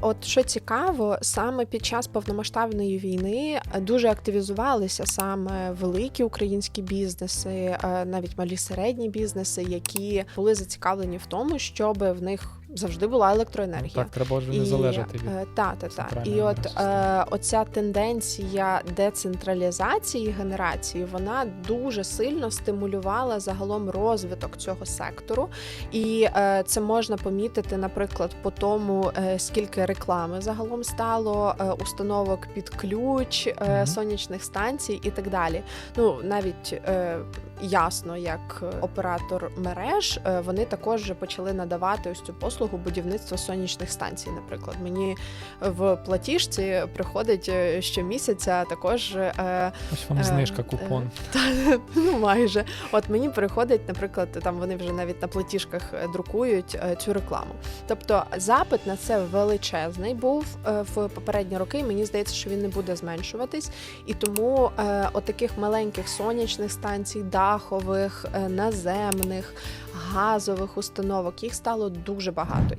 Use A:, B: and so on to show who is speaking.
A: От що цікаво, саме під час повномасштабної війни дуже активізувалися саме великі українські бізнеси, е, навіть малі середні бізнеси, які були зацікавлені в тому, щоб в них завжди була електроенергія.
B: Так, треба вже не залежати від.
A: е, та, та, та. І от е, оця тенденція децентралізації генерації вона дуже сильно стимулювала загалом розвиток цього сектору. І е, це можна помітити, наприклад, по тому, е, скільки реклами загалом стало, е, установок під ключ, е, сонячних станцій і так далі. Ну навіть е, ясно, як оператор мереж, е, вони також почали надавати ось цю послугу будівництва сонячних станцій. Наприклад, мені в платіжці приходить е, щомісяця також. е,
B: Ось вам
A: е,
B: знижка,
A: е,
B: купон.
A: та, ну майже. От мені приходить, наприклад, там вони вже навіть на платіжках е, друкують е, цю рекламу. Тобто запит на це величезний був е, в попередні роки. Мені здається, що він не буде зменшуватись. І тому е, от таких маленьких сонячних станцій, дахових, е, наземних, газових установок їх стало дуже багато.